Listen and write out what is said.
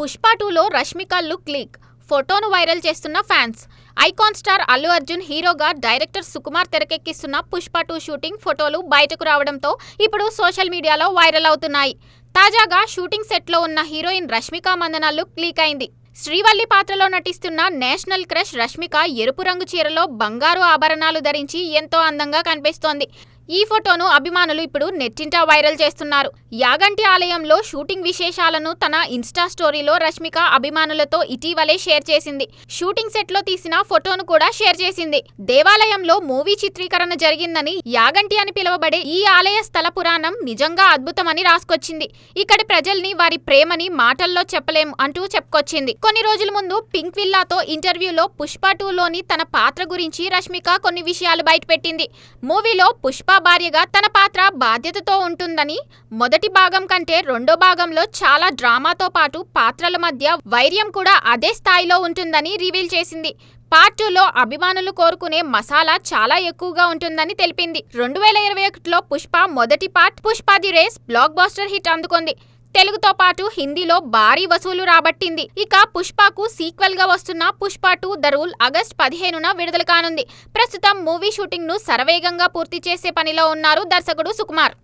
పుష్ప టూలో Rashmika look leak. ఫోటోను viral చేస్తున్న fans. Icon star Allu Arjun హీరోగా డైరెక్టర్ సుకుమార్ తెరకెక్కిస్తున్న పుష్ప టూ షూటింగ్ ఫోటోలు బయటకు రావడంతో ఇప్పుడు సోషల్ మీడియాలో వైరల్ అవుతున్నాయి. తాజాగా షూటింగ్ సెట్లో ఉన్న heroine Rashmika Mandanna look leak అయింది. శ్రీవల్లి పాత్రలో నటిస్తున్న నేషనల్ క్రష్ రష్మిక ఎరుపు రంగు చీరలో బంగారు ఆభరణాలు ధరించి ఎంతో అందంగా కనిపిస్తోంది. ఈ ఫోటోను అభిమానులు ఇప్పుడు నెట్టింట వైరల్ చేస్తున్నారు. యాగంటి ఆలయంలో షూటింగ్ విశేషాలను తన ఇన్స్టా స్టోరీలో రష్మిక అభిమానులతో ఇటీవలే షేర్ చేసింది. షూటింగ్ సెట్లో తీసిన ఫోటోను కూడా షేర్ చేసింది. దేవాలయంలో మూవీ చిత్రీకరణ జరిగిందని యాగంటి అని పిలువబడే ఈ ఆలయ స్థల పురాణం నిజంగా అద్భుతమని రాసుకొచ్చింది. ఇక్కడి ప్రజల్ని వారి ప్రేమని మాటల్లో చెప్పలేం అంటూ చెప్పుకొచ్చింది. కొన్ని రోజుల ముందు పింక్ విల్లాతో ఇంటర్వ్యూలో పుష్ప టూలోని తన పాత్ర గురించి రష్మిక కొన్ని విషయాలు బయటపెట్టింది. మూవీలో పుష్ప భార్యగా తన పాత్ర బాధ్యతతో ఉంటుందని మొదటి భాగం కంటే రెండో భాగంలో చాలా డ్రామాతో పాటు పాత్రల మధ్య వైర్యం కూడా అదే స్థాయిలో ఉంటుందని రివీల్ చేసింది. పార్ట్ టూలో అభిమానులు కోరుకునే మసాలా చాలా ఎక్కువగా ఉంటుందని తెలిపింది. రెండు వేల ఇరవై ఒకటిలో పుష్ప మొదటి part Pushpa the rise blockbuster hit అందుకుంది. తెలుగుతో పాటు హిందీలో భారీ వసూలు రాబట్టింది. ఇక పుష్పకు సీక్వెల్గా వస్తున్న Pushpa two the rule August పదిహేనున విడుదల కానుంది. ప్రస్తుతం మూవీ షూటింగ్ను శరవేగంగా పూర్తి చేసే పనిలో ఉన్నారు దర్శకుడు సుకుమార్.